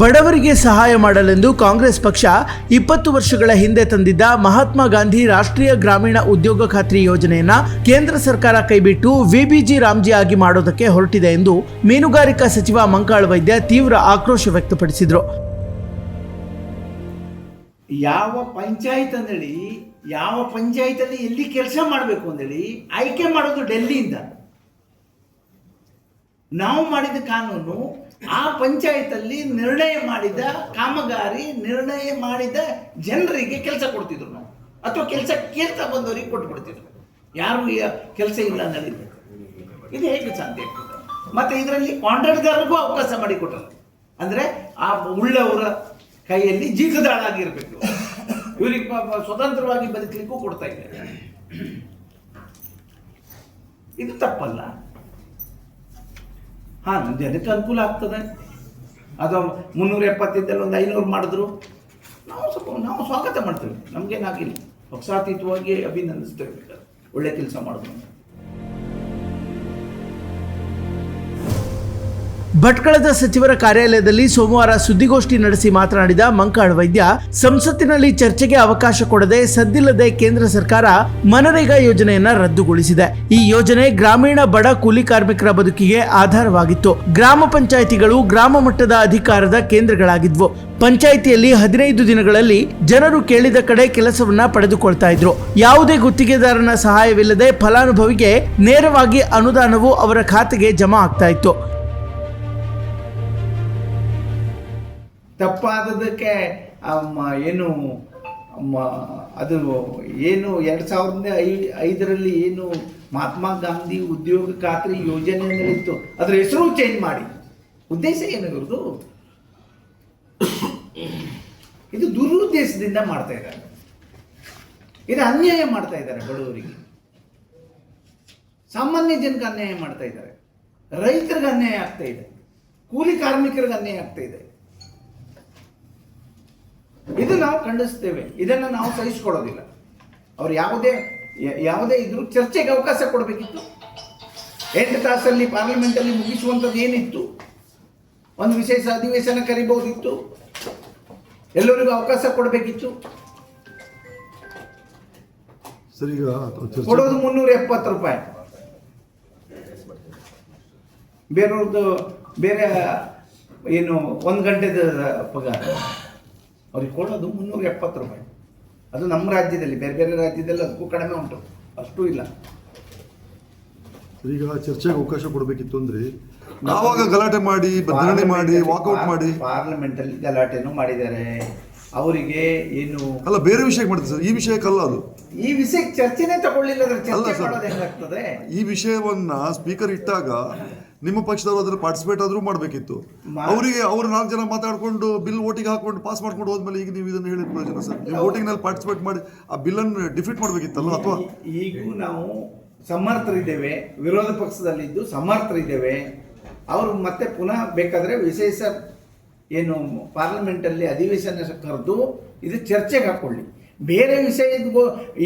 ಬಡವರಿಗೆ ಸಹಾಯ ಮಾಡಲೆಂದು ಕಾಂಗ್ರೆಸ್ ಪಕ್ಷ ಇಪ್ಪತ್ತು ವರ್ಷಗಳ ಹಿಂದೆ ತಂದಿದ್ದ ಮಹಾತ್ಮ ಗಾಂಧಿ ರಾಷ್ಟ್ರೀಯ ಗ್ರಾಮೀಣ ಉದ್ಯೋಗ ಖಾತ್ರಿ ಯೋಜನೆಯನ್ನ ಕೇಂದ್ರ ಸರ್ಕಾರ ಕೈಬಿಟ್ಟು ವಿಬಿಜಿ ರಾಮ್ಜಿ ಆಗಿ ಮಾಡೋದಕ್ಕೆ ಹೊರಟಿದೆ ಎಂದು ಮೀನುಗಾರಿಕಾ ಸಚಿವ ಮಂಕಾಳ ವೈದ್ಯ ತೀವ್ರ ಆಕ್ರೋಶ ವ್ಯಕ್ತಪಡಿಸಿದರು. ಯಾವ ಪಂಚಾಯತ್ ಅಂದೇಳಿ ಯಾವ ಪಂಚಾಯತಲ್ಲಿ ಎಲ್ಲಿ ಕೆಲಸ ಮಾಡಬೇಕು ಅಂದೇಳಿ ಆಯ್ಕೆ ಮಾಡೋದು ಡೆಲ್ಲಿಯಿಂದ. ನಾವು ಮಾಡಿದ ಕಾನೂನು ಆ ಪಂಚಾಯತಲ್ಲಿ ನಿರ್ಣಯ ಮಾಡಿದ ಕಾಮಗಾರಿ ನಿರ್ಣಯ ಮಾಡಿದ ಜನರಿಗೆ ಕೆಲಸ ಕೊಡ್ತಿದ್ರು ನಾವು. ಅಥವಾ ಕೆಲಸ ಕೇಳ್ತಾ ಬಂದವರಿಗೆ ಕೊಟ್ಬಿಡ್ತಿದ್ರು. ಯಾರು ಕೆಲಸ ಇಲ್ಲ ನಡೀತು ಇದು ಹೇಗೆ ಸಾಧ್ಯ? ಆಗ್ತದೆ ಮತ್ತೆ ಇದರಲ್ಲಿ ಕಾಂಟ್ರಾಕ್ಟ್ಗಾರರಿಗೂ ಅವಕಾಶ ಮಾಡಿಕೊಟ್ಟರು. ಅಂದ್ರೆ ಆ ಉಳ್ಳವರ ಕೈಯಲ್ಲಿ ಜೀತದಾಳಾಗಿರ್ಬೇಕು. ಇವ್ರಿಗೆ ಸ್ವತಂತ್ರವಾಗಿ ಬದುಕಲಿಕ್ಕೂ ಕೊಡ್ತಾ ಇದ್ದಾರೆ ಇದು ತಪ್ಪಲ್ಲ. ಹಾ ಜನಕ್ಕೆ ಅನುಕೂಲ ಆಗ್ತದೆ? ಅದು ಮುನ್ನೂರ ಎಪ್ಪತ್ತಿದ್ದಲ್ಲಿ ಒಂದು ಐನೂರು ಮಾಡಿದ್ರು. ನಾವು ಸ್ವಲ್ಪ, ನಾವು ಸ್ವಾಗತ ಮಾಡ್ತೇವೆ. ನಮಗೇನಾಗಿಲ್ಲ. ಪಕ್ಷಾತೀತವಾಗಿ ಅಭಿನಂದಿಸ್ತೇವೆ. ಒಳ್ಳೆ ಕೆಲಸ ಮಾಡಿದ್ರು ಭಟ್ಕಳದ ಸಚಿವರ ಕಾರ್ಯಾಲಯದಲ್ಲಿ ಸೋಮವಾರ ಸುದ್ದಿಗೋಷ್ಠಿ ನಡೆಸಿ ಮಾತನಾಡಿದ ಮಂಕಾಳ್ ವೈದ್ಯ, ಸಂಸತ್ತಿನಲ್ಲಿ ಚರ್ಚೆಗೆ ಅವಕಾಶ ಕೊಡದೆ ಸದ್ದಿಲ್ಲದೆ ಕೇಂದ್ರ ಸರ್ಕಾರ ಮನರೇಗಾ ಯೋಜನೆಯನ್ನ ರದ್ದುಗೊಳಿಸಿದೆ. ಈ ಯೋಜನೆ ಗ್ರಾಮೀಣ ಬಡ ಕೂಲಿ ಕಾರ್ಮಿಕರ ಬದುಕಿಗೆ ಆಧಾರವಾಗಿತ್ತು. ಗ್ರಾಮ ಪಂಚಾಯಿತಿಗಳು ಗ್ರಾಮ ಮಟ್ಟದ ಅಧಿಕಾರದ ಕೇಂದ್ರಗಳಾಗಿದ್ವು. ಪಂಚಾಯಿತಿಯಲ್ಲಿ ಹದಿನೈದು ದಿನಗಳಲ್ಲಿ ಜನರು ಕೇಳಿದ ಕಡೆ ಕೆಲಸವನ್ನ ಪಡೆದುಕೊಳ್ತಾ ಇದ್ರು. ಯಾವುದೇ ಗುತ್ತಿಗೆದಾರನ ಸಹಾಯವಿಲ್ಲದೆ ಫಲಾನುಭವಿಗೆ ನೇರವಾಗಿ ಅನುದಾನವು ಅವರ ಖಾತೆಗೆ ಜಮಾ ಆಗ್ತಾ ಇತ್ತು. ತಪ್ಪಾದದಕ್ಕೆ ಏನು ಅದು ಏನು ಎರಡು ಸಾವಿರದ ಐ, ಐದರಲ್ಲಿ ಏನು ಮಹಾತ್ಮ ಗಾಂಧಿ ಉದ್ಯೋಗ ಖಾತ್ರಿ ಯೋಜನೆ ಇತ್ತು ಅದರ ಹೆಸರು ಚೇಂಜ್ ಮಾಡಿ. ಉದ್ದೇಶ ಏನು ಇವ್ರದ್ದು ಇದು ದುರುದ್ದೇಶದಿಂದ ಮಾಡ್ತಾ ಇದ್ದಾರೆ. ಇದು ಅನ್ಯಾಯ ಮಾಡ್ತಾ ಇದ್ದಾರೆ ಬಡವರಿಗೆ. ಸಾಮಾನ್ಯ ಜನಕ್ಕೆ ಅನ್ಯಾಯ ಮಾಡ್ತಾ ಇದ್ದಾರೆ. ರೈತರಿಗೆ ಅನ್ಯಾಯ ಆಗ್ತಾ ಇದೆ. ಕೂಲಿ ಕಾರ್ಮಿಕರಿಗೆ ಅನ್ಯಾಯ ಆಗ್ತಾ ಇದೆ. ಇದು ನಾವು ಖಂಡಿಸ್ತೇವೆ. ಇದನ್ನು ನಾವು ಸಹಿಸಿಕೊಳ್ಳೋದಿಲ್ಲ. ಅವ್ರು ಯಾವುದೇ ಯಾವುದೇ ಇದ್ರು ಚರ್ಚೆಗೆ ಅವಕಾಶ ಕೊಡಬೇಕಿತ್ತು. ಎಂಟು ತಾಸಲ್ಲಿ ಪಾರ್ಲಿಮೆಂಟಲ್ಲಿ ಮುಗಿಸುವಂಥದ್ದು ಏನಿತ್ತು? ಒಂದು ವಿಶೇಷ ಅಧಿವೇಶನ ಕರಿಬಹುದಿತ್ತು? ಎಲ್ಲರಿಗೂ ಅವಕಾಶ ಕೊಡಬೇಕಿತ್ತು? ಕೊಡೋದು ಮುನ್ನೂರ ಎಪ್ಪತ್ತು ರೂಪಾಯಿ. ಬೇರೆಯವ್ರದ್ದು ಬೇರೆ ಏನು ಒಂದು ಗಂಟೆದ ಪಗಾರ. ಅವ್ರಿಗೆ ಕೊಡೋದು ಮುನ್ನೂರ ಎಪ್ಪತ್ತು ರೂಪಾಯಿ. ಅದು ನಮ್ಮ ರಾಜ್ಯದಲ್ಲಿ ಬೇರೆ ಬೇರೆ ರಾಜ್ಯದಲ್ಲಿ ಅದಕ್ಕೂ ಕಡಿಮೆ ಉಂಟು. ಅಷ್ಟೂ ಇಲ್ಲ. ಈಗ ಚರ್ಚೆಗೆ ಅವಕಾಶ ಕೊಡಬೇಕಿತ್ತು ಅಂದ್ರೆ ನಾವಾಗ ಗಲಾಟೆ ಮಾಡಿ ಬದಲಾವಣೆ ಮಾಡಿ ವಾಕೌಟ್ ಮಾಡಿ. ಪಾರ್ಲಿಮೆಂಟ್ ಅಲ್ಲಿ ಗಲಾಟೆನೂ ಮಾಡಿದ್ದಾರೆ. ಅವರಿಗೆ ಏನು ಅಲ್ಲ ಬೇರೆ ವಿಷಯಕ್ಕೆ ಮಾಡಿದೆ ಸರ್. ಈ ವಿಷಯಕ್ಕಲ್ಲ ಅದು. ಈ ವಿಷಯಕ್ಕೆ ಚರ್ಚೆನೇ ತಗೊಳ್ಳಿಲ್ಲ ಅಂದ್ರೆ ಚರ್ಚೆ ಸರ್. ಮಾಡೋದು ಹೆಂಗಾಗ್ತದೆ ಈ ವಿಷಯವನ್ನ ಸ್ಪೀಕರ್ ಇಟ್ಟಾಗ ನಿಮ್ಮ ಪಕ್ಷದವರು ಅದ್ರಲ್ಲಿ ಪಾರ್ಟಿಸಿಪೇಟ್ ಆದ್ರೂ ಮಾಡಬೇಕಿತ್ತು. ಅವರಿಗೆ ಅವರು ನಾಲ್ಕು ಜನ ಮಾತಾಡ್ಕೊಂಡು ಬಿಲ್ ವೋಟಿಗೆ ಹಾಕೊಂಡು ಪಾಸ್ ಮಾಡ್ಕೊಂಡು ಹೋದ್ಮೇಲೆ ಈಗ ನೀವು ಇದನ್ನು ಹೇಳಿದ ಪ್ರಯೋಜನ ಸರ್. ನೀವು ವೋಟಿಂಗ್ನಲ್ಲಿ ಪಾರ್ಟಿಸಿಪೇಟ್ ಮಾಡಿ ಆ ಬಿಲ್ ಅನ್ನು ಡಿಫೀಟ್ ಮಾಡಬೇಕಿತ್ತಲ್ಲ ಅಥವಾ? ಈಗಲೂ ಈಗೂ ನಾವು ಸಮರ್ಥರಿದ್ದೇವೆ ವಿರೋಧ ಪಕ್ಷದಲ್ಲಿದ್ದು ಸಮರ್ಥರಿದ್ದೇವೆ. ಅವರು ಮತ್ತೆ ಪುನಃ ಬೇಕಾದ್ರೆ ವಿಶೇಷ ಏನು ಪಾರ್ಲಿಮೆಂಟಲ್ಲಿ ಅಧಿವೇಶನ ಕರೆದು ಇದು ಚರ್ಚೆಗೆ ಹಾಕೊಳ್ಳಿ. ಬೇರೆ ವಿಷಯ ಇದು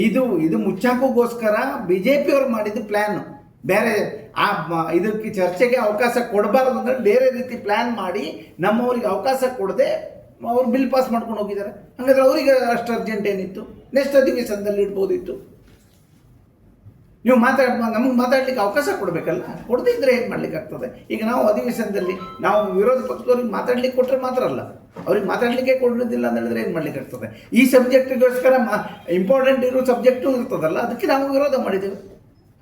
ಇದು ಇದು ಮುಚ್ಚಾಕೋಗೋಸ್ಕರ ಬಿ ಜೆ ಪಿಯವ್ರು ಮಾಡಿದ ಪ್ಲ್ಯಾನ್ ಬೇರೆ ಆ ಮ- ಇದಕ್ಕೆ ಚರ್ಚೆಗೆ ಅವಕಾಶ ಕೊಡಬಾರ್ದು ಅಂದ್ರೆ ಬೇರೆ ರೀತಿ ಪ್ಲ್ಯಾನ್ ಮಾಡಿ ನಮ್ಮವರಿಗೆ ಅವಕಾಶ ಕೊಡದೆ ಅವ್ರು ಬಿಲ್ ಪಾಸ್ ಮಾಡ್ಕೊಂಡು ಹೋಗಿದ್ದಾರೆ. ಹಾಗಾದ್ರೆ ಅವರಿಗೆ ಅಷ್ಟು ಅರ್ಜೆಂಟ್ ಏನಿತ್ತು? ನೆಕ್ಸ್ಟ್ ಅಧಿವೇಶನದಲ್ಲಿ ಇಡ್ಬೋದಿತ್ತು. ನೀವು ಮಾತಾಡ್, ನಮಗೆ ಮಾತಾಡ್ಲಿಕ್ಕೆ ಅವಕಾಶ ಕೊಡಬೇಕಲ್ಲ? ಕೊಡದಿದ್ದರೆ ಏನು ಮಾಡ್ಲಿಕ್ಕೆ ಆಗ್ತದೆ? ಈಗ ನಾವು ಅಧಿವೇಶನದಲ್ಲಿ, ನಾವು ವಿರೋಧ ಪಕ್ಷದವ್ರಿಗೆ ಮಾತಾಡ್ಲಿಕ್ಕೆ ಕೊಟ್ಟರೆ ಮಾತ್ರ ಅಲ್ಲ. ಅವ್ರಿಗೆ ಮಾತಾಡಲಿಕ್ಕೆ ಕೊಡೋದಿಲ್ಲ ಅಂತ ಹೇಳಿದ್ರೆ ಏನು ಮಾಡ್ಲಿಕ್ಕೆ ಆಗ್ತದೆ? ಈ ಸಬ್ಜೆಕ್ಟ್ಗೋಸ್ಕರ ಇಂಪಾರ್ಟೆಂಟ್ ಇರೋ ಸಬ್ಜೆಕ್ಟು ಇರ್ತದಲ್ಲ, ಅದಕ್ಕೆ ನಾವು ವಿರೋಧ ಮಾಡಿದ್ದೇವೆ.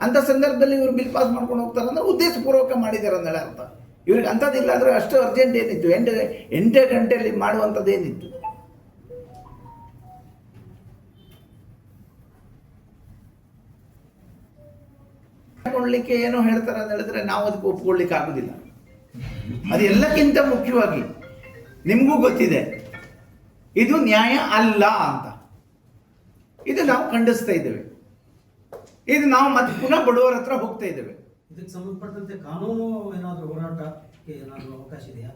ಅಂಥ ಸಂದರ್ಭದಲ್ಲಿ ಇವರು ಬಿಲ್ ಪಾಸ್ ಮಾಡ್ಕೊಂಡು ಹೋಗ್ತಾರೆ ಅಂದ್ರೆ ಉದ್ದೇಶಪೂರ್ವಕ ಮಾಡಿದ್ದಾರೆ ಅಂದೇಳಿ ಅರ್ಥ. ಇವ್ರಿಗೆ ಅಂಥದ್ದಿಲ್ಲ ಅಂದ್ರೆ ಅಷ್ಟು ಅರ್ಜೆಂಟ್ ಏನಿತ್ತು? ಎಂಟು ಎಂಟೇ ಗಂಟೆಯಲ್ಲಿ ಮಾಡುವಂಥದ್ದು ಏನಿತ್ತು? ಒಪ್ಕೊಳ್ಳಿಕ್ಕೆ ಏನೋ ಹೇಳ್ತಾರೆ ಅಂತ ಹೇಳಿದ್ರೆ ನಾವು ಅದಕ್ಕೆ ಒಪ್ಕೊಳ್ಳಿಕ್ಕೆ ಆಗುದಿಲ್ಲ. ಅದೆಲ್ಲಕ್ಕಿಂತ ಮುಖ್ಯವಾಗಿ ನಿಮಗೂ ಗೊತ್ತಿದೆ, ಇದು ನ್ಯಾಯ ಅಲ್ಲ ಅಂತ. ಇದು ನಾವು ಖಂಡಿಸ್ತಾ ಇದ್ದೇವೆ. ಇದು ನಾವು ಮತ್ತೆ ಪುನಃ ಬಡವರ ಹತ್ರ ಹೋಗ್ತಾ ಇದ್ದೇವೆ. ಇದಕ್ಕೆ ಸಂಬಂಧಪಟ್ಟಂತೆ ಕಾನೂನು ಏನಾದರೂ ಹೋರಾಟಕ್ಕೆ ಏನಾದರೂ ಅವಕಾಶ ಇದೆಯಾ?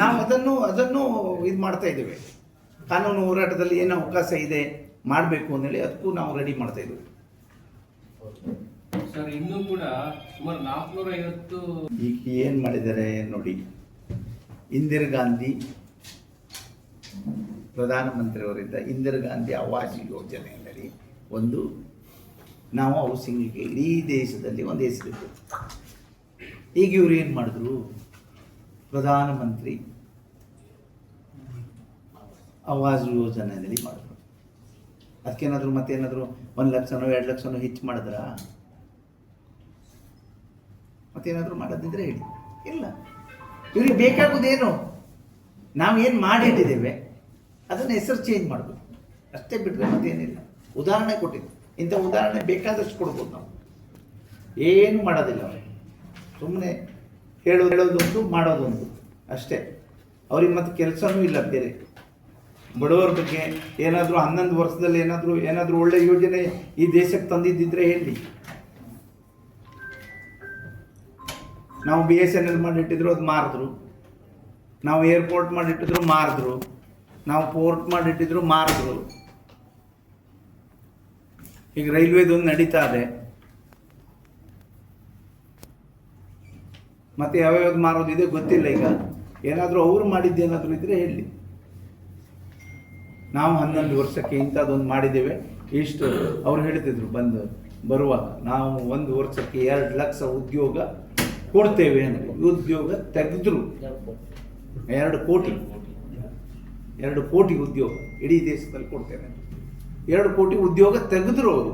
ನಾವು ಅದನ್ನು ಅದನ್ನು ಇದು ಮಾಡ್ತಾ ಇದ್ದೇವೆ. ಕಾನೂನು ಹೋರಾಟದಲ್ಲಿ ಏನು ಅವಕಾಶ ಇದೆ ಮಾಡಬೇಕು ಅಂತೇಳಿ ಅದಕ್ಕೂ ನಾವು ರೆಡಿ ಮಾಡ್ತಾ ಇದ್ದೇವೆ. ಸರ್ ಇನ್ನೂ ಕೂಡ ಸುಮಾರು ನಾಲ್ಕುನೂರ ಐವತ್ತು ಈಗ ಏನು ಮಾಡಿದ್ದಾರೆ ನೋಡಿ. ಇಂದಿರಾ ಗಾಂಧಿ ಪ್ರಧಾನಮಂತ್ರಿಯವರಿಂದ ಇಂದಿರಾ ಗಾಂಧಿ ಆವಾಸ್ ಯೋಜನೆಯಲ್ಲಿ ಒಂದು ನಾವು ಹೌಸಿಂಗಿಗೆ ಇಡೀ ದೇಶದಲ್ಲಿ ಒಂದು ಹೆಸರಿತ್ತು ಈಗ ಇವ್ರು ಏನು ಮಾಡಿದ್ರು? ಪ್ರಧಾನಮಂತ್ರಿ ಆವಾಸ್ ಯೋಜನೆಯಲ್ಲಿ ಮಾಡಿದ್ರು. ಅದಕ್ಕೇನಾದರೂ ಮತ್ತೇನಾದರೂ ಒಂದು ಲಕ್ಷನೋ ಎರಡು ಲಕ್ಷನೋ ಹೆಚ್ಚು ಮಾಡಿದ್ರಾ? ಮತ್ತೇನಾದರೂ ಮಾಡೋದಿದ್ರೆ ಹೇಳಿ. ಇಲ್ಲ. ಇವ್ರಿಗೆ ಬೇಕಾಗೋದೇನು? ಏನು ಮಾಡಿಟ್ಟಿದ್ದೇವೆ, ಅದನ್ನು ಹೆಸರು ಚೇಂಜ್ ಮಾಡಬೇಕು. ಅಷ್ಟೇ ಬಿಟ್ಟರೆ ಮತ್ತೇನಿಲ್ಲ. ಉದಾಹರಣೆ ಕೊಟ್ಟಿದ್ದು. ಇಂಥ ಉದಾಹರಣೆ ಬೇಕಾದಷ್ಟು ಕೊಡ್ಬೋದು ನಾವು. ಏನು ಮಾಡೋದಿಲ್ಲ ಅವರು. ಸುಮ್ಮನೆ ಹೇಳೋ ಹೇಳೋದೊಂದು, ಮಾಡೋದೊಂದು ಅಷ್ಟೇ. ಅವ್ರಿಗೆ ಮತ್ತೆ ಕೆಲಸನೂ ಇಲ್ಲ ಬೇರೆ. ಬಡವರ ಬಗ್ಗೆ ಏನಾದರೂ ಹನ್ನೊಂದು ವರ್ಷದಲ್ಲಿ ಏನಾದರೂ ಏನಾದರೂ ಒಳ್ಳೆ ಯೋಜನೆ ಈ ದೇಶಕ್ಕೆ ತಂದಿದ್ದಿದ್ರೆ ಹೇಳಿ. ನಾವು ಬಿ ಎಸ್ ಎನ್ ಎಲ್ ಮಾಡಿಟ್ಟಿದ್ರು ಅದು ಮಾರಿದ್ರು. ನಾವು ಏರ್ಪೋರ್ಟ್ ಮಾಡಿಟ್ಟಿದ್ರು ಮಾರಿದ್ರು. ನಾವು ಪೋರ್ಟ್ ಮಾಡಿಟ್ಟಿದ್ರು ಮಾರಿದ್ರು. ಈಗ ರೈಲ್ವೆದೊಂದು ನಡೀತಾ ಇದೆ. ಮತ್ತೆ ಯಾವ್ಯಾವ್ದು ಮಾರೋದಿದೆ ಗೊತ್ತಿಲ್ಲ ಈಗ. ಏನಾದರೂ ಅವ್ರು ಮಾಡಿದ್ದೇನಾದರೂ ಇದ್ರೆ ಹೇಳಿ. ನಾವು ಹನ್ನೊಂದು ವರ್ಷಕ್ಕೆ ಇಂಥದ್ದೊಂದು ಮಾಡಿದ್ದೇವೆ. ಇಷ್ಟು ಅವ್ರು ಹೇಳ್ತಿದ್ರು ಬಂದು, ಬರುವಾಗ ನಾವು ಒಂದು ವರ್ಷಕ್ಕೆ ಎರಡು ಲಕ್ಷ ಉದ್ಯೋಗ ಕೊಡ್ತೇವೆ ಅಂದರೆ ಉದ್ಯೋಗ ತೆಗೆದ್ರು. ಎರಡು ಕೋಟಿ. ಎರಡು ಕೋಟಿ ಉದ್ಯೋಗ ಇಡೀ ದೇಶದಲ್ಲಿ ಕೊಡ್ತೇವೆ. ಎರಡು ಕೋಟಿ ಉದ್ಯೋಗ ತೆಗೆದ್ರು ಅವರು.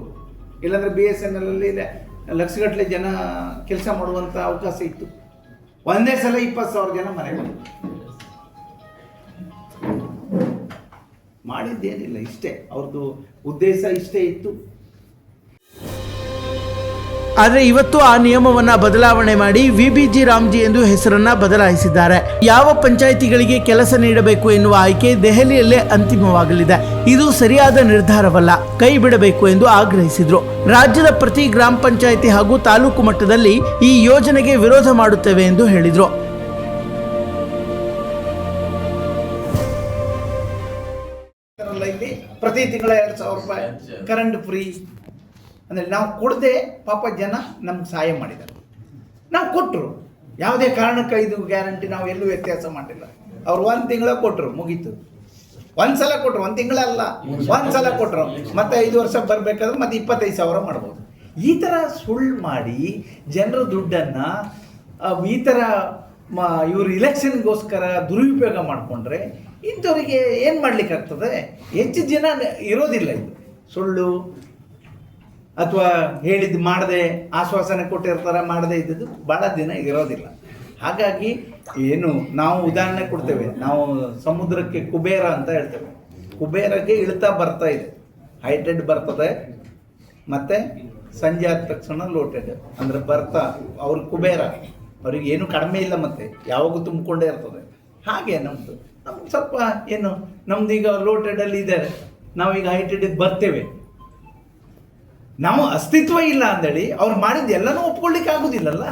ಇಲ್ಲಾಂದ್ರೆ ಬಿ ಎಸ್ ಎನ್ ಎಲ್ ಲಕ್ಷಗಟ್ಟಲೆ ಜನ ಕೆಲಸ ಮಾಡುವಂಥ ಅವಕಾಶ ಇತ್ತು. ಒಂದೇ ಸಲ ಇಪ್ಪತ್ತು ಸಾವಿರ ಜನ ಮನೆ ಮಾಡಿದ್ದೇನಿಲ್ಲ, ಇಷ್ಟೇ. ಅವ್ರದ್ದು ಉದ್ದೇಶ ಇಷ್ಟೇ ಇತ್ತು. ಆದರೆ ಇವತ್ತು ಆ ನಿಯಮವನ್ನ ಬದಲಾವಣೆ ಮಾಡಿ ವಿಬಿಜಿ ರಾಮ್ಜಿ ಎಂದು ಹೆಸರನ್ನ ಬದಲಾಯಿಸಿದ್ದಾರೆ. ಯಾವ ಪಂಚಾಯಿತಿಗಳಿಗೆ ಕೆಲಸ ನೀಡಬೇಕು ಎನ್ನುವ ಆಯ್ಕೆ ದೆಹಲಿಯಲ್ಲೇ ಅಂತಿಮವಾಗಲಿದೆ. ಇದು ಸರಿಯಾದ ನಿರ್ಧಾರವಲ್ಲ ಕೈ ಬಿಡಬೇಕು ಎಂದು ಆಗ್ರಹಿಸಿದ್ರು. ರಾಜ್ಯದ ಪ್ರತಿ ಗ್ರಾಮ ಪಂಚಾಯಿತಿ ಹಾಗೂ ತಾಲೂಕು ಮಟ್ಟದಲ್ಲಿ ಈ ಯೋಜನೆಗೆ ವಿರೋಧ ಮಾಡುತ್ತೇವೆ ಎಂದು ಹೇಳಿದ್ರು. ಪ್ರತಿ ತಿಂಗಳ ಎರಡು ಸಾವಿರ ರೂಪಾಯಿ ಕರೆಂಟ್ ಫ್ರೀ ಅಂದರೆ ನಾವು ಕೊಡದೆ ಪಾಪ ಜನ ನಮ್ಗೆ ಸಹಾಯ ಮಾಡಿದ್ದಾರೆ. ನಾವು ಕೊಟ್ಟರು. ಯಾವುದೇ ಕಾರಣಕ್ಕೆ ಇದು ಗ್ಯಾರಂಟಿ ನಾವು ಎಲ್ಲೂ ವ್ಯತ್ಯಾಸ ಮಾಡಿಲ್ಲ. ಅವ್ರು ಒಂದು ತಿಂಗಳ ಕೊಟ್ಟರು ಮುಗೀತು. ಒಂದು ಸಲ ಕೊಟ್ಟರು ಒಂದು ತಿಂಗಳಲ್ಲ. ಒಂದು ಸಲ ಕೊಟ್ಟರು ಮತ್ತೆ ಐದು ವರ್ಷ ಬರಬೇಕಾದ್ರೆ ಮತ್ತೆ ಇಪ್ಪತ್ತೈದು ಸಾವಿರ ಮಾಡ್ಬೋದು. ಈ ಥರ ಸುಳ್ಳು ಮಾಡಿ ಜನರ ದುಡ್ಡನ್ನು ಈ ಥರ ಮ, ಇವರು ಇಲೆಕ್ಷನ್ಗೋಸ್ಕರ ದುರುಪಯೋಗ ಮಾಡಿಕೊಂಡ್ರೆ ಇಂಥವರಿಗೆ ಏನು ಮಾಡಲಿಕ್ಕಾಗ್ತದೆ? ಹೆಚ್ಚು ಜನ ಇರೋದಿಲ್ಲ ಇದು. ಸುಳ್ಳು ಅಥವಾ ಹೇಳಿದ್ದು ಮಾಡದೆ ಆಶ್ವಾಸನೆ ಕೊಟ್ಟಿರ್ತಾರೆ, ಮಾಡದೆ ಇದ್ದದ್ದು ಭಾಳ ದಿನ ಇರೋದಿಲ್ಲ. ಹಾಗಾಗಿ ಏನು ನಾವು ಉದಾಹರಣೆ ಕೊಡ್ತೇವೆ. ನಾವು ಸಮುದ್ರಕ್ಕೆ ಕುಬೇರ ಅಂತ ಹೇಳ್ತೇವೆ. ಕುಬೇರಕ್ಕೆ ಇಳ್ತಾ ಬರ್ತಾ ಇದೆ. ಹೈಟೆಡ್ ಬರ್ತದೆ. ಮತ್ತು ಸಂಜೆ ಆದ ತಕ್ಷಣ ಲೋಟೆಡ್. ಅಂದ್ರೆ ಬರ್ತಾ, ಅವ್ರ ಕುಬೇರ. ಅವ್ರಿಗೆ ಏನು ಕಡಿಮೆ ಇಲ್ಲ ಮತ್ತೆ. ಯಾವಾಗೂ ತುಂಬಿಕೊಂಡೇ ಇರ್ತದೆ. ಹಾಗೆ ನಮ್ಮದು ನಮ್ಗೆ ಸ್ವಲ್ಪ ಏನು ನಮ್ದು ಈಗ ಲೋಟೆಡಲ್ಲಿ ಇದ್ದಾರೆ. ನಾವೀಗ ಹೈಟೆಡ್ ಬರ್ತೇವೆ. ನಾವು ಅಸ್ತಿತ್ವ ಇಲ್ಲ ಅಂದೇಳಿ ಅವ್ರು ಮಾಡಿದ್ದು ಎಲ್ಲನೂ ಒಪ್ಕೊಳ್ಳಿಕ್ಕೆ ಆಗೋದಿಲ್ಲಲ್ಲ?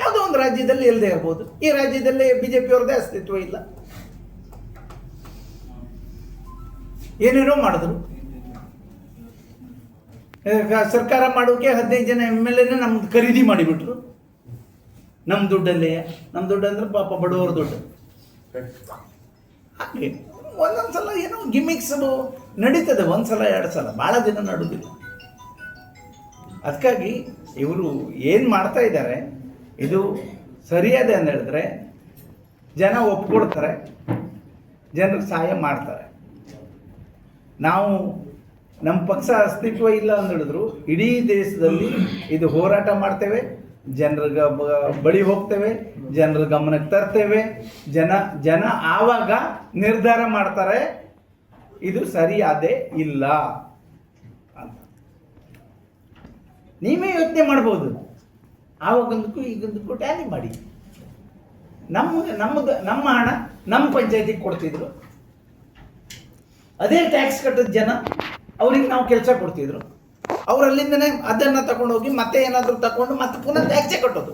ಯಾವುದೋ ಒಂದು ರಾಜ್ಯದಲ್ಲಿ ಇಲ್ಲದೆ ಇರ್ಬೋದು. ಈ ರಾಜ್ಯದಲ್ಲಿ ಬಿ ಜೆ ಪಿಯವ್ರದ್ದೇ ಅಸ್ತಿತ್ವ ಇಲ್ಲ. ಏನೇನೋ ಮಾಡಿದ್ರು. ಸರ್ಕಾರ ಮಾಡೋಕೆ ಹದಿನೈದು ಜನ ಎಂ ಎಲ್ ಎನೇ ನಮ್ದು ಖರೀದಿ ಮಾಡಿಬಿಟ್ರು. ನಮ್ಮ ದುಡ್ಡಲ್ಲೇ. ನಮ್ಮ ದುಡ್ಡು ಅಂದ್ರೆ ಪಾಪ ಬಡವರ ದುಡ್ಡು. ಹಾಗೆ ಒಂದೊಂದು ಸಲ ಏನೋ ಗಿಮಿಕ್ಸ್ ನಡೀತದೆ. ಒಂದು ಸಲ ಎರಡು ಸಲ ಭಾಳ ದಿನ ನಡುವುದಿಲ್ಲ ಅದಕ್ಕಾಗಿ ಇವರು ಏನು ಮಾಡ್ತಾ ಇದ್ದಾರೆ, ಇದು ಸರಿಯಾದೆ ಅಂತ ಹೇಳಿದ್ರೆ ಜನ ಒಪ್ಕೊಡ್ತಾರೆ ಜನರು ಸಹಾಯ ಮಾಡ್ತಾರೆ. ನಾವು ನಮ್ಮ ಪಕ್ಷ ಅಸ್ತಿತ್ವ ಇಲ್ಲ ಅಂತ ಹೇಳಿದ್ರು, ಇಡೀ ದೇಶದಲ್ಲಿ ಇದು ಹೋರಾಟ ಮಾಡ್ತೇವೆ ಜನರ ಬಳಿ ಹೋಗ್ತೇವೆ, ಜನರ ಗಮನಕ್ಕೆ ತರ್ತೇವೆ, ಜನ ಜನ ಆವಾಗ ನಿರ್ಧಾರ ಮಾಡ್ತಾರೆ, ಇದು ಸರಿಯಾದೇ ಇಲ್ಲ ಅಂತ ನೀವೇ ಯೋಚನೆ ಮಾಡ್ಬೋದು. ಆವಾಗೊಂದಕ್ಕೂ ಈಗೊಂದಕ್ಕೂ ಟ್ಯಾಲಿ ಮಾಡಿ. ನಮ್ಮ, ನಮ್ಮದು, ನಮ್ಮ ಹಣ ನಮ್ಮ ಪಂಚಾಯತಿಗೆ ಕೊಡ್ತಿದ್ರು. ಅದೇ ಟ್ಯಾಕ್ಸ್ ಕಟ್ಟಿದ ಜನ ಅವ್ರಿಗೆ ನಾವು ಕೆಲಸ ಕೊಡ್ತಿದ್ರು. ಅವ್ರು ಅಲ್ಲಿಂದನೇ ಅದನ್ನು ತಗೊಂಡು ಹೋಗಿ ಮತ್ತೆ ಏನಾದರೂ ತಗೊಂಡು ಮತ್ತೆ ಪುನಃ ಟ್ಯಾಕ್ಸೇ ಕಟ್ಟೋದು.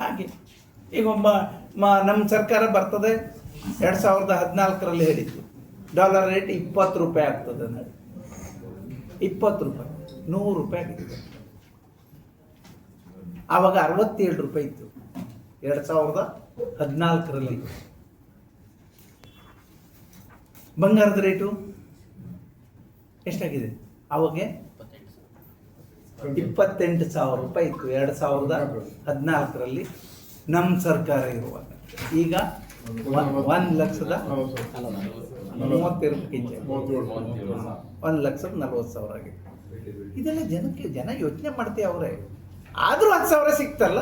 ಹಾಗೆ. ಈಗ ಒಬ್ಬ ನಮ್ಮ ಸರ್ಕಾರ ಬರ್ತದೆ, ಎರಡು ಸಾವಿರದ ಹದಿನಾಲ್ಕರಲ್ಲಿ ಹೇಳಿತ್ತು ಡಾಲರ್ ರೇಟ್ ಇಪ್ಪತ್ತು ರೂಪಾಯಿ ಆಗ್ತದೆ ನೋಡಿ. ಇಪ್ಪತ್ತು ರೂಪಾಯಿ, ನೂರು ರೂಪಾಯಿ ಆಗಿದೆ ಆವಾಗ ಅರವತ್ತೇಳು ರೂಪಾಯಿ ಇತ್ತು. ಎರಡು ಸಾವಿರದ ಹದಿನಾಲ್ಕರಲ್ಲಿ. ಬಂಗಾರದ ರೇಟು ಎಷ್ಟಾಗಿದೆ? ಅವಾಗ ಇಪ್ಪತ್ತೆಂಟು ಸಾವಿರ ರೂಪಾಯಿ ಇತ್ತು. ಎರಡು ಸಾವಿರದ ಹದಿನಾಲ್ಕರಲ್ಲಿ ನಮ್ಮ ಸರ್ಕಾರ ಇರುವಾಗ. ಈಗ ಒಂದು ಲಕ್ಷದ ಮೂವತ್ತಿರಬೇಕಿಂಚೆ ಒಂದು ಲಕ್ಷದ ನಲ್ವತ್ತು ಸಾವಿರ ಆಗಿದೆ. ಇದೆಲ್ಲ ಜನಕ್ಕೆ ಜನ ಯೋಚನೆ ಮಾಡ್ತೀವಿ ಅವರೇ? ಆದರೂ ಹತ್ತು ಸಾವಿರ ಸಿಕ್ತಲ್ಲ?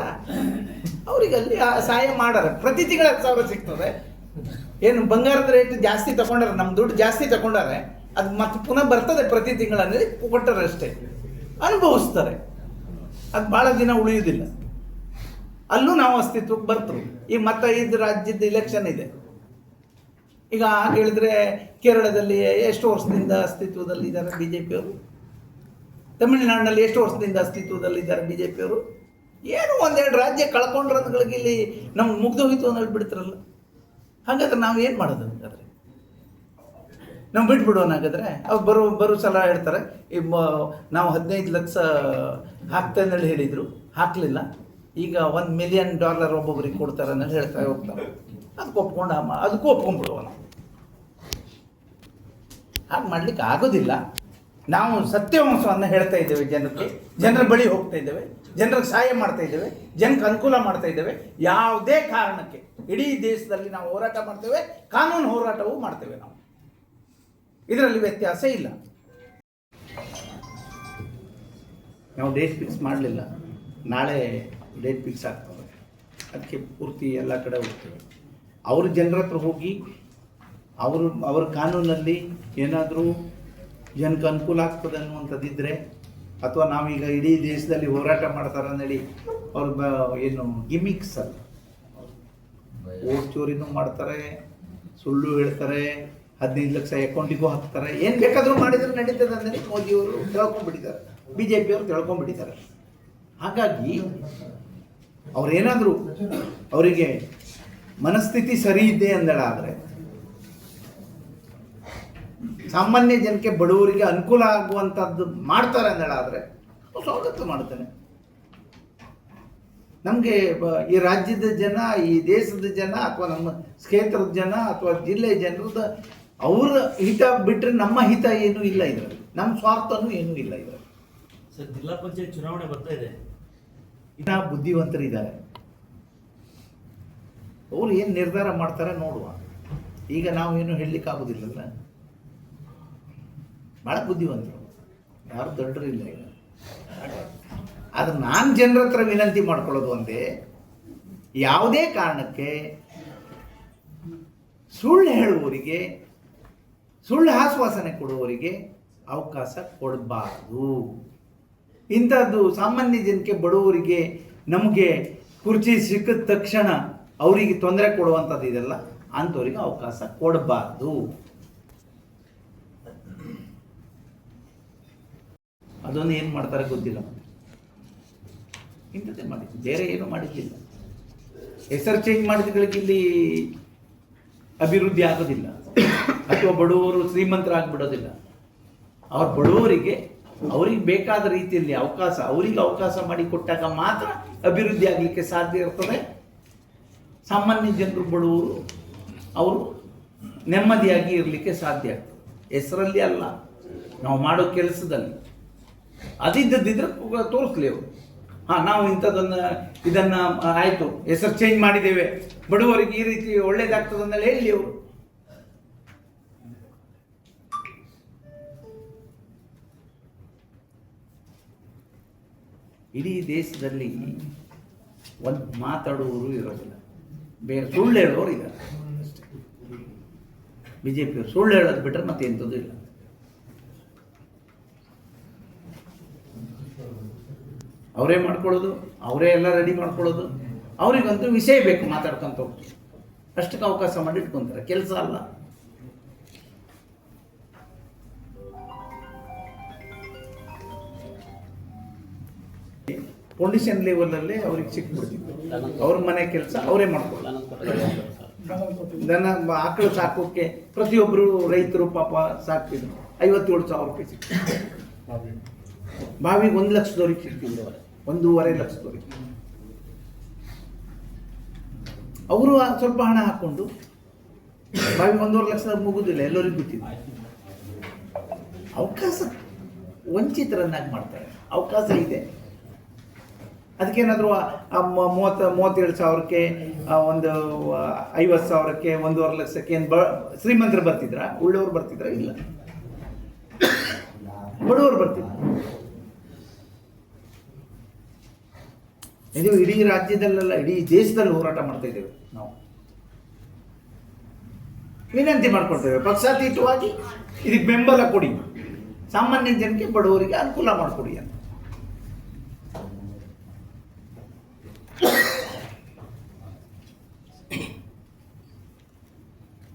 ಅವ್ರಿಗೆ ಅಲ್ಲಿ ಸಹಾಯ ಮಾಡಾರ ಪ್ರತಿ ತಿಂಗಳು ಹತ್ತು ಸಾವಿರ ಸಿಗ್ತದೆ. ಏನು ಬಂಗಾರದ ರೇಟ್ ಜಾಸ್ತಿ ತಗೊಂಡಾರ ನಮ್ಮ ದುಡ್ಡು ಜಾಸ್ತಿ ತಗೊಂಡಾರೆ ಅದು ಮತ್ತೆ ಪುನಃ ಬರ್ತದೆ ಪ್ರತಿ ತಿಂಗಳಲ್ಲಿ ಕೊಟ್ಟರೆ ಅಷ್ಟೇ. ಅನುಭವಿಸ್ತಾರೆ. ಅದು ಭಾಳ ದಿನ ಉಳಿಯುವುದಿಲ್ಲ. ಅಲ್ಲೂ ನಾವು ಅಸ್ತಿತ್ವಕ್ಕೆ ಬರ್ತರು ಈ ಮತ್ತೆ ರಾಜ್ಯದ ಇಲೆಕ್ಷನ್ ಇದೆ. ಈಗ ಹೇಳಿದ್ರೆ ಕೇರಳದಲ್ಲಿ ಎಷ್ಟು ವರ್ಷದಿಂದ ಅಸ್ತಿತ್ವದಲ್ಲಿ ಇದ್ದಾರೆ ಬಿ ಜೆ ಪಿಯವರು ತಮಿಳುನಾಡಿನಲ್ಲಿ ಎಷ್ಟು ವರ್ಷದಿಂದ ಅಸ್ತಿತ್ವದಲ್ಲಿ ಇದ್ದಾರೆ ಬಿ ಜೆ ಪಿಯವರು ಏನು ಒಂದೆರಡು ರಾಜ್ಯ ಕಳ್ಕೊಂಡ್ರದ್ಗಳಿಗೆ ಇಲ್ಲಿ ನಮ್ಗೆ ಮುಗ್ದೋಗಿತ್ತು ಅನ್ನೋದು ಬಿಡ್ತಾರಲ್ಲ. ಹಾಗಾದ್ರೆ ನಾವು ಏನು ಮಾಡೋದು ಹಾಗಾದ್ರೆ? ನಾವು ಬಿಟ್ಬಿಡೋಣ ಹಾಗಾದ್ರೆ? ಅವ್ರು ಬರೋ ಬರೋ ಸಲ ಹೇಳ್ತಾರೆ, ಈ ನಾವು ಹದಿನೈದು ಲಕ್ಷ ಹಾಕ್ತೇನೆ ಹೇಳಿ ಹೇಳಿದರು. ಹಾಕಲಿಲ್ಲ. ಈಗ ಒಂದು ಮಿಲಿಯನ್ ಡಾಲರ್ ಒಬ್ಬೊಬ್ರಿಗೆ ಕೊಡ್ತಾರೆ ಅನ್ನೋದು ಹೇಳ್ತಾ ಹೋಗ್ತಾರೆ. ಅದಕ್ಕೆ ಒಪ್ಕೊಂಡು ಅದಕ್ಕೂ ಒಪ್ಕೊಂಡ್ಬಿಡುವ ನಾವು ಹಾಗೆ ಮಾಡ್ಲಿಕ್ಕೆ ಆಗೋದಿಲ್ಲ. ನಾವು ಸತ್ಯಾಂಶವನ್ನು ಹೇಳ್ತಾ ಇದ್ದೇವೆ ಜನಕ್ಕೆ. ಜನರ ಬಳಿ ಹೋಗ್ತಾ ಇದ್ದೇವೆ. ಜನರಿಗೆ ಸಹಾಯ ಮಾಡ್ತಾ ಇದ್ದೇವೆ. ಜನಕ್ಕೆ ಅನುಕೂಲ ಮಾಡ್ತಾ ಇದ್ದೇವೆ. ಯಾವುದೇ ಕಾರಣಕ್ಕೆ ಇಡೀ ದೇಶದಲ್ಲಿ ನಾವು ಹೋರಾಟ ಮಾಡ್ತೇವೆ. ಕಾನೂನು ಹೋರಾಟವೂ ಮಾಡ್ತೇವೆ ನಾವು. ಇದರಲ್ಲಿ ವ್ಯತ್ಯಾಸ ಇಲ್ಲ. ನಾವು ಡೇಟ್ ಫಿಕ್ಸ್ ಮಾಡಲಿಲ್ಲ. ನಾಳೆ ಡೇಟ್ ಫಿಕ್ಸ್ ಆಗ್ತವೆ ಅದಕ್ಕೆ ಪೂರ್ತಿ ಎಲ್ಲ ಕಡೆ ಹೋಗ್ತೇವೆ. ಅವ್ರ ಜನರ ಹತ್ರ ಹೋಗಿ ಅವರು, ಅವರ ಕಾನೂನಲ್ಲಿ ಏನಾದರೂ ಜನಕ್ಕೆ ಅನುಕೂಲ ಆಗ್ತದೆ ಅನ್ನುವಂಥದ್ದಿದ್ದರೆ ಅಥವಾ ನಾವೀಗ ಇಡೀ ದೇಶದಲ್ಲಿ ಹೋರಾಟ ಮಾಡ್ತಾರೆ ಅಂದೇಳಿ ಅವ್ರ ಬ, ಏನು ಗಿಮಿಕ್ಸ್ ಅಲ್ಲ ಓಟ್ ಚೋರಿನೂ ಮಾಡ್ತಾರೆ, ಸುಳ್ಳು ಹೇಳ್ತಾರೆ, ಹದಿನೈದು ಲಕ್ಷ ಅಕೌಂಟಿಗೂ ಹಾಕ್ತಾರೆ. ಏನು ಬೇಕಾದರೂ ಮಾಡಿದ್ರೆ ನಡೀತದೆ ಅಂದರೆ ಮೋದಿಯವರು ತಿಳ್ಕೊಂಡ್ಬಿಟ್ಟಿದ್ದಾರೆ. ಬಿ ಜೆ ಪಿಯವರು ತಿಳ್ಕೊಂಡ್ಬಿಟ್ಟಿದ್ದಾರೆ. ಹಾಗಾಗಿ ಅವ್ರೇನಾದರೂ ಅವರಿಗೆ ಮನಸ್ಥಿತಿ ಸರಿ ಇದೆ ಅಂದಳಾದರೆ ಸಾಮಾನ್ಯ ಜನಕ್ಕೆ ಬಡವರಿಗೆ ಅನುಕೂಲ ಆಗುವಂಥದ್ದು ಮಾಡ್ತಾರೆ ಅಂದೇಳಾದರೆ ಸ್ವಾಗತ ಮಾಡ್ತೇನೆ ನಮಗೆ ಈ ರಾಜ್ಯದ ಜನ ಈ ದೇಶದ ಜನ ಅಥವಾ ನಮ್ಮ ಕ್ಷೇತ್ರದ ಜನ ಅಥವಾ ಜಿಲ್ಲೆ ಜನರದ ಅವರ ಹಿತ ಬಿಟ್ಟರೆ ನಮ್ಮ ಹಿತ ಏನೂ ಇಲ್ಲ ಇದರಲ್ಲಿ. ನಮ್ಮ ಸ್ವಾರ್ಥನೂ ಏನೂ ಇಲ್ಲ ಇದರಲ್ಲಿ. ಸರ್ ಜಿಲ್ಲಾ ಪಂಚಾಯತ್ ಚುನಾವಣೆ ಬರ್ತಾ ಇದೆ. ಇನ್ನ ಬುದ್ಧಿವಂತರಿದ್ದಾರೆ. ಅವರು ಏನು ನಿರ್ಧಾರ ಮಾಡ್ತಾರೆ ನೋಡುವ. ಈಗ ನಾವು ಏನು ಹೇಳಲಿಕ್ಕೆ ಆಗೋದಿಲ್ಲಲ್ಲ ಭಾಳ ಬುದ್ಧಿವಂತರು. ಯಾರು ದೊಡ್ಡರು ಇಲ್ಲ ಈಗ. ಆದ್ರೆ ನಾನು ಜನರ ಹತ್ರ ವಿನಂತಿ ಮಾಡ್ಕೊಳ್ಳೋದು ಒಂದೇ, ಯಾವುದೇ ಕಾರಣಕ್ಕೆ ಸುಳ್ಳು ಹೇಳುವವರಿಗೆ, ಸುಳ್ಳು ಆಶ್ವಾಸನೆ ಕೊಡುವವರಿಗೆ ಅವಕಾಶ ಕೊಡಬಾರ್ದು. ಇಂಥದ್ದು ಸಾಮಾನ್ಯ ಜನಕ್ಕೆ ಬಡವರಿಗೆ ನಮಗೆ ಕುರ್ಚಿ ಸಿಕ್ಕಿದ ತಕ್ಷಣ ಅವರಿಗೆ ತೊಂದರೆ ಕೊಡುವಂಥದ್ದು ಇದೆಲ್ಲ, ಅಂಥವ್ರಿಗೆ ಅವಕಾಶ ಕೊಡಬಾರ್ದು. ಅದೊಂದು ಏನು ಮಾಡ್ತಾರೆ ಗೊತ್ತಿಲ್ಲ. ಇಂಥದ್ದೇ ಮಾಡಿದ್ದು ಬೇರೆ ಏನು ಮಾಡಿದ್ದಿಲ್ಲ ಹೆಸರು ಚೇಂಜ್ ಮಾಡಿದ್ಗಳಿಗೆ ಇಲ್ಲಿ ಅಭಿವೃದ್ಧಿ ಆಗೋದಿಲ್ಲ. ಅಥವಾ ಬಡವರು ಶ್ರೀಮಂತರಾಗ್ಬಿಡೋದಿಲ್ಲ. ಅವ್ರ ಬಡವರಿಗೆ ಅವ್ರಿಗೆ ಬೇಕಾದ ರೀತಿಯಲ್ಲಿ ಅವಕಾಶ, ಅವರಿಗೆ ಅವಕಾಶ ಮಾಡಿ ಕೊಟ್ಟಾಗ ಮಾತ್ರ ಅಭಿವೃದ್ಧಿ ಆಗಲಿಕ್ಕೆ ಸಾಧ್ಯ ಇರ್ತದೆ. ಸಾಮಾನ್ಯ ಜನರು ಬಡವರು, ಅವರು ನೆಮ್ಮದಿಯಾಗಿ ಇರಲಿಕ್ಕೆ ಸಾಧ್ಯ ಆಗ್ತದೆ. ಹೆಸರಲ್ಲಿ ಅಲ್ಲ. ನಾವು ಮಾಡೋ ಕೆಲಸದಲ್ಲಿ ಅದಿದ್ದದಿದ್ರೆ ತೋರಿಸ್ಲಿ ಅವರು. ಹಾ, ನಾವು ಇಂಥದ್ದನ್ನು, ಇದನ್ನು ಆಯಿತು. ಹೆಸರು ಚೇಂಜ್ ಮಾಡಿದ್ದೇವೆ. ಬಡವರಿಗೆ ಈ ರೀತಿ ಒಳ್ಳೇದಾಗ್ತದೆ ಹೇಳಿ ಅವರು. ಇಡೀ ದೇಶದಲ್ಲಿ ಒಂದು ಮಾತಾಡುವವರು ಇರೋದಿಲ್ಲ. ಬೇರೆ ಸುಳ್ಳು ಹೇಳೋರು ಇದ್ದಾರೆ. ಬಿ ಜೆ ಪಿಯವರು ಸುಳ್ಳು ಹೇಳೋದು ಬಿಟ್ಟರೆ ಮತ್ತೆ ಎಂಥದ್ದು ಇಲ್ಲ. ಅವರೇ ಮಾಡ್ಕೊಳ್ಳೋದು ಅವರೇ ಎಲ್ಲ ರೆಡಿ ಮಾಡ್ಕೊಳ್ಳೋದು. ಅವರಿಗಂತೂ ವಿಷಯ ಬೇಕು ಮಾತಾಡ್ಕೊಂತ ಹೋಗಿ. ಅಷ್ಟಕ್ಕೆ ಅವಕಾಶ ಮಾಡಿ ಇಟ್ಕೊಂತಾರೆ. ಕೆಲಸ ಅಲ್ಲ. ಪೊಲಿಷನ್ ಲೆವೆಲಲ್ಲೇ ಅವ್ರಿಗೆ ಸಿಕ್ಬಿಡ್ತಿತ್ತು ಅವ್ರ ಮನೆ ಕೆಲಸ ಅವರೇ ಮಾಡ್ಕೊಳ್ಳೋದು. ದನ ಆಕಳು ಸಾಕೋಕ್ಕೆ ಪ್ರತಿಯೊಬ್ಬರು ರೈತರು ಪಾಪ ಸಾಕ್ತಿದ್ರು. ಐವತ್ತೇಳು ಸಾವಿರ ರೂಪಾಯಿ ಸಿಕ್ತು. ಬಾವಿಗೆ ಒಂದು ಲಕ್ಷದವ್ರಿಗೆ ಸಿಕ್ತಿದ್ರು ಒಂದೂವರೆ ಲಕ್ಷದವ್ರಿಗೆ ಅವರು ಸ್ವಲ್ಪ ಹಣ ಹಾಕ್ಕೊಂಡು ಬಾವಿ ಒಂದೂವರೆ ಲಕ್ಷ ಮುಗುದಿಲ್ಲ, ಎಲ್ಲರಿಗೂ ಗೊತ್ತಿದೆ. ಅವಕಾಶ ವಂಚಿತರನ್ನಾಗಿ ಮಾಡ್ತಾರೆ. ಅವಕಾಶ ಇದೆ. ಅದಕ್ಕೇನಾದರೂ ಮೂವತ್ತು, ಮೂವತ್ತೆರಡು ಸಾವಿರಕ್ಕೆ ಒಂದು ಐವತ್ತು ಸಾವಿರಕ್ಕೆ, ಒಂದೂವರೆ ಲಕ್ಷಕ್ಕೆ ಏನು ಬ, ಶ್ರೀಮಂತರು ಬರ್ತಿದ್ರ? ಉಳ್ಳವರು ಬರ್ತಿದ್ರ? ಇಲ್ಲ. ಬಡವರು ಬರ್ತಿದ್ರು? ಇದು ಇಡೀ ರಾಜ್ಯದಲ್ಲೆಲ್ಲ ಇಡೀ ದೇಶದಲ್ಲಿ ಹೋರಾಟ ಮಾಡ್ತಾ ಇದ್ದೇವೆ ನಾವು. ವಿನಂತಿ ಮಾಡ್ಕೊಳ್ತೇವೆ. ಪಕ್ಷಾತೀತವಾಗಿ ಇದಕ್ಕೆ ಬೆಂಬಲ ಕೊಡಿ. ಸಾಮಾನ್ಯ ಜನಕ್ಕೆ ಬಡವರಿಗೆ ಅನುಕೂಲ ಮಾಡಿಕೊಡಿ ಅಂತ.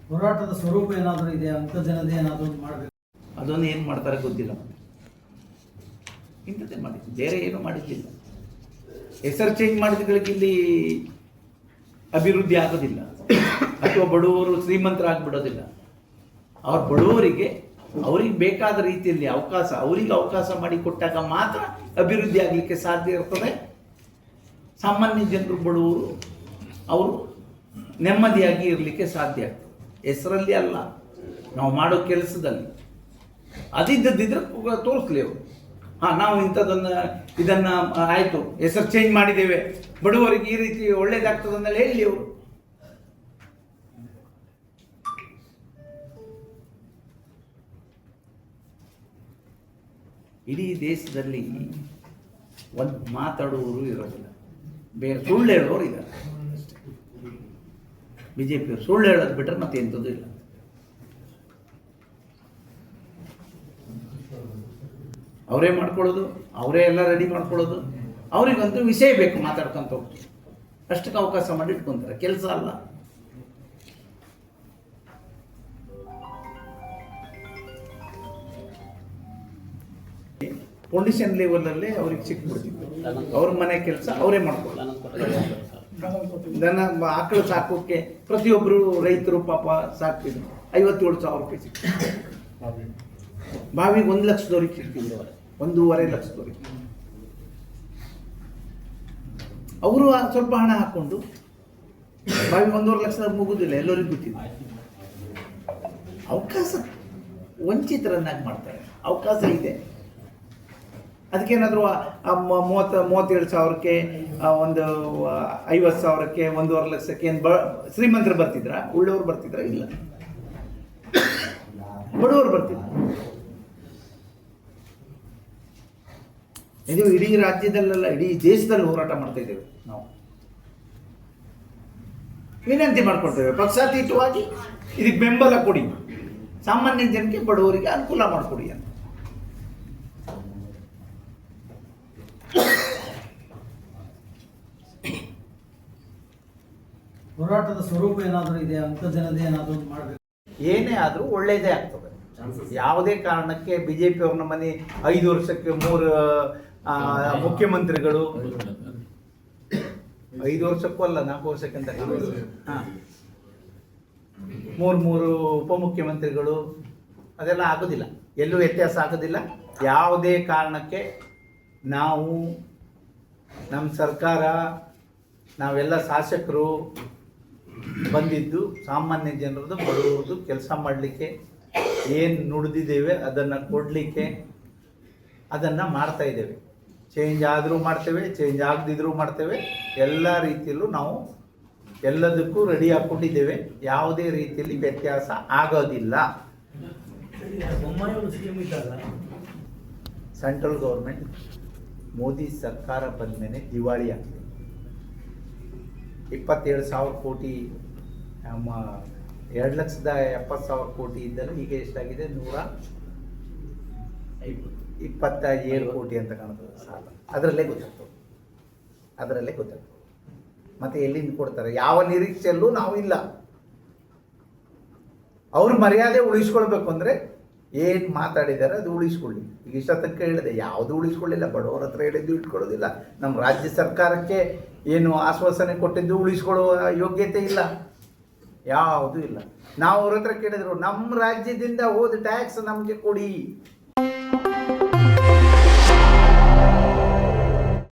ಹೋರಾಟದ ಸ್ವರೂಪ ಏನಾದರೂ ಇದೆ? ಅಂತ ಜನದ ಏನಾದರೂ ಮಾಡಬೇಕು? ಅದನ್ನು ಏನು ಮಾಡ್ತಾರೆ ಗೊತ್ತಿಲ್ಲ. ಇಂಥದ್ದೇ ಮಾಡಿದ್ದು. ಬೇರೆ ಏನು ಮಾಡಿದ್ದಿಲ್ಲ. ಹೆಸರು ಚೇಂಜ್ ಮಾಡಿದಗಳಿಗೆ ಇಲ್ಲಿ ಅಭಿವೃದ್ಧಿ ಆಗೋದಿಲ್ಲ. ಅಥವಾ ಬಡವರು ಶ್ರೀಮಂತರಾಗ್ಬಿಡೋದಿಲ್ಲ. ಅವ್ರ ಬಡವರಿಗೆ ಅವ್ರಿಗೆ ಬೇಕಾದ ರೀತಿಯಲ್ಲಿ ಅವಕಾಶ, ಅವರಿಗೆ ಅವಕಾಶ ಮಾಡಿ ಕೊಟ್ಟಾಗ ಮಾತ್ರ ಅಭಿವೃದ್ಧಿ ಆಗಲಿಕ್ಕೆ ಸಾಧ್ಯ ಇರ್ತದೆ. ಸಾಮಾನ್ಯ ಜನರು ಬಡವರು, ಅವರು ನೆಮ್ಮದಿಯಾಗಿ ಇರಲಿಕ್ಕೆ ಸಾಧ್ಯ ಆಗ್ತದೆ. ಹೆಸರಲ್ಲಿ ಅಲ್ಲ, ನಾವು ಮಾಡೋ ಕೆಲಸದಲ್ಲಿ. ಅದಿದ್ದದಿದ್ರೆ ತೋರಿಸ್ಲಿ ಅವರು. ಹಾಂ, ನಾವು ಇಂಥದ್ದೊಂದು ಇದನ್ನ ಆಯಿತು. ಹೆಸರು ಚೇಂಜ್ ಮಾಡಿದ್ದೇವೆ. ಬಡವರಿಗೆ ಈ ರೀತಿ ಒಳ್ಳೇದಾಗ್ತದೆ ಅಂದೇಳಿ ಹೇಳಿ ಅವರು. ಇಡೀ ದೇಶದಲ್ಲಿ ಒಂದು ಮಾತಾಡುವವರು ಇರೋದಿಲ್ಲ. ಬೇರೆ ಸುಳ್ಳು ಹೇಳೋರು ಇದ್ದಾರೆ. ಬಿ ಜೆ ಸುಳ್ಳು ಹೇಳೋದು ಬಿಟ್ಟರೆ ಮತ್ತೆ ಎಂಥದ್ದು ಇಲ್ಲ. ಅವರೇ ಮಾಡ್ಕೊಳ್ಳೋದು, ಅವರೇ ಎಲ್ಲ ರೆಡಿ ಮಾಡ್ಕೊಳ್ಳೋದು. ಅವರಿಗಂತೂ ವಿಷಯ ಬೇಕು ಮಾತಾಡ್ಕೊಂತ. ಹೋಗ್ತೀವಿ ಅಷ್ಟಕ್ಕೆ ಅವಕಾಶ ಮಾಡಿ ಇಟ್ಕೊಂತಾರೆ. ಕೆಲಸ ಅಲ್ಲ. ಪೊಲಿಷನ್ ಲೆವೆಲಲ್ಲೇ ಅವ್ರಿಗೆ ಸಿಕ್ಬಿಡ್ತಿತ್ತು. ಅವ್ರ ಮನೆ ಕೆಲಸ ಅವರೇ ಮಾಡ್ಕೊಳ್ಳೋದು. ದನ, ಆಕಳು ಸಾಕೋಕ್ಕೆ ಪ್ರತಿಯೊಬ್ಬರು ರೈತರು ಪಾಪ ಸಾಕ್ತಿದ್ರು. ಐವತ್ತೇಳು ಸಾವಿರ ರೂಪಾಯಿ ಸಿಕ್ತು. ಬಾವಿಗೆ ಒಂದು ಲಕ್ಷದವ್ರಿಗೆ ಸಿಕ್ತಿಲ್ಲ ಒಂದೂವರೆ ಲಕ್ಷದವ್ರಿಗೆ ಅವರು ಸ್ವಲ್ಪ ಹಣ ಹಾಕ್ಕೊಂಡು ಬಾವಿ ಒಂದೂವರೆ ಲಕ್ಷ ಮುಗುದಿಲ್ಲ ಎಲ್ಲರಿಗೂ ಗೊತ್ತಿದೆ ಅವಕಾಶ ವಂಚಿತರನ್ನಾಗಿ ಮಾಡ್ತಾರೆ. ಅವಕಾಶ ಇದೆ. ಅದಕ್ಕೇನಾದರೂ ಮೂವತ್ತು ಮೂವತ್ತೇಳು ಸಾವಿರಕ್ಕೆ ಒಂದು ಐವತ್ತು ಸಾವಿರಕ್ಕೆ ಒಂದೂವರೆ ಲಕ್ಷಕ್ಕೆ ಏನು ಬ, ಶ್ರೀಮಂತರು ಬರ್ತಿದ್ರ? ಉಳ್ಳವರು ಬರ್ತಿದ್ರ? ಇಲ್ಲ. ಬಡವರು ಬರ್ತಿದ್ರು? ಇದು ಇಡೀ ರಾಜ್ಯದಲ್ಲೆಲ್ಲ ಇಡೀ ದೇಶದಲ್ಲಿ ಹೋರಾಟ ಮಾಡ್ತಾ ಇದ್ದೇವೆ ನಾವು. ವಿನಂತಿ ಮಾಡ್ಕೊಳ್ತೇವೆ. ಪಕ್ಷಾತೀತವಾಗಿ ಇದಕ್ಕೆ ಬೆಂಬಲ ಕೊಡಿ. ಸಾಮಾನ್ಯ ಜನಕ್ಕೆ ಬಡವರಿಗೆ ಅನುಕೂಲ ಮಾಡಿಕೊಡಿ ಅಂತ. ಹೋರಾಟದ ಸ್ವರೂಪ ಏನಾದರೂ ಇದೆ ಅಂತ ಜನದೇ ಏನಾದರೂ ಮಾಡಬೇಕು? ಏನೇ ಆದರೂ ಒಳ್ಳೇದೇ ಆಗ್ತದೆ. ಯಾವುದೇ ಕಾರಣಕ್ಕೆ ಬಿ ಜೆ ಪಿ ಅವ್ರನ್ನ ಮನೆ ಐದು ವರ್ಷಕ್ಕೆ ಮೂರು ಮುಖ್ಯಮಂತ್ರಿಗಳು. ಐದು ವರ್ಷಕ್ಕೂ ಅಲ್ಲ, ನಾಲ್ಕು ವರ್ಷಕ್ಕಿಂತ ಮೂರು ಮೂರು ಉಪಮುಖ್ಯಮಂತ್ರಿಗಳು. ಅದೆಲ್ಲ ಆಗೋದಿಲ್ಲ. ಎಲ್ಲೂ ವ್ಯತ್ಯಾಸ ಆಗೋದಿಲ್ಲ. ಯಾವುದೇ ಕಾರಣಕ್ಕೆ ನಾವು, ನಮ್ಮ ಸರ್ಕಾರ, ನಾವೆಲ್ಲ ಶಾಸಕರು ಬಂದಿದ್ದು, ಸಾಮಾನ್ಯ ಜನರದ್ದು ಬಡವರದ್ದು ಕೆಲಸ ಮಾಡಲಿಕ್ಕೆ ಏನು ನುಡಿದಿದ್ದೇವೆ ಅದನ್ನು ಕೊಡಲಿಕ್ಕೆ ಅದನ್ನು ಮಾಡ್ತಾ ಇದ್ದೇವೆ. ಚೇಂಜ್ ಆದರೂ ಮಾಡ್ತೇವೆ ಚೇಂಜ್ ಆಗದಿದ್ರೂ ಮಾಡ್ತೇವೆ. ಎಲ್ಲ ರೀತಿಯಲ್ಲೂ ನಾವು ಎಲ್ಲದಕ್ಕೂ ರೆಡಿ ಹಾಕ್ಕೊಂಡಿದ್ದೇವೆ ಯಾವುದೇ ರೀತಿಯಲ್ಲಿ ವ್ಯತ್ಯಾಸ ಆಗೋದಿಲ್ಲ. ಸೆಂಟ್ರಲ್ ಗೌರ್ಮೆಂಟ್ ಮೋದಿ ಸರ್ಕಾರ ಬಂದ ಮೇಲೆ ದಿವಾಳಿ ಆಗ್ತದೆ. ಇಪ್ಪತ್ತೇಳು ಸಾವಿರ ಕೋಟಿ, ನಮ್ಮ ಎರಡು ಲಕ್ಷದ ಎಪ್ಪತ್ತು ಸಾವಿರ ಕೋಟಿ ಇದ್ದಲ್ಲ ಈಗ ಎಷ್ಟಾಗಿದೆ? ನೂರ ಇಪ್- ಇಪ್ಪತ್ತ ಏಳು ಕೋಟಿ ಅಂತ ಕಾಣ್ತದೆ. ಸಾಲ. ಅದರಲ್ಲೇ ಗೊತ್ತಾಗ್ತದೆ. ಅದರಲ್ಲೇ ಗೊತ್ತಾಗ್ತದೆ. ಮತ್ತೆ ಎಲ್ಲಿಂದ ಕೊಡ್ತಾರೆ? ಯಾವ ನಿರೀಕ್ಷೆಯಲ್ಲೂ ನಾವು ಇಲ್ಲ. ಅವ್ರ ಮರ್ಯಾದೆ ಉಳಿಸ್ಕೊಳ್ಬೇಕು ಅಂದರೆ ಏನು ಮಾತಾಡಿದ್ದಾರೆ ಅದು ಉಳಿಸ್ಕೊಳ್ಳಿ. ಈಗ ಇಷ್ಟೊತ್ತಕ್ಕೆ ಹೇಳಿದೆ ಯಾವುದು ಉಳಿಸ್ಕೊಳ್ಳಿಲ್ಲ? ಬಡವರ ಹತ್ರ ಹೇಳಿದ್ದು ಇಟ್ಕೊಳ್ಳೋದಿಲ್ಲ. ನಮ್ಮ ರಾಜ್ಯ ಸರ್ಕಾರಕ್ಕೆ ಏನು ಆಶ್ವಾಸನೆ ಕೊಟ್ಟಿದ್ದು ಉಳಿಸ್ಕೊಳ್ಳುವ ಯೋಗ್ಯತೆ ಇಲ್ಲ. ಯಾವುದೂ ಇಲ್ಲ. ನಾವು ಅವ್ರ ಹತ್ರ ಕೇಳಿದ್ರು ನಮ್ಮ ರಾಜ್ಯದಿಂದ ಹೋದ ಟ್ಯಾಕ್ಸ್ ನಮಗೆ ಕೊಡಿ.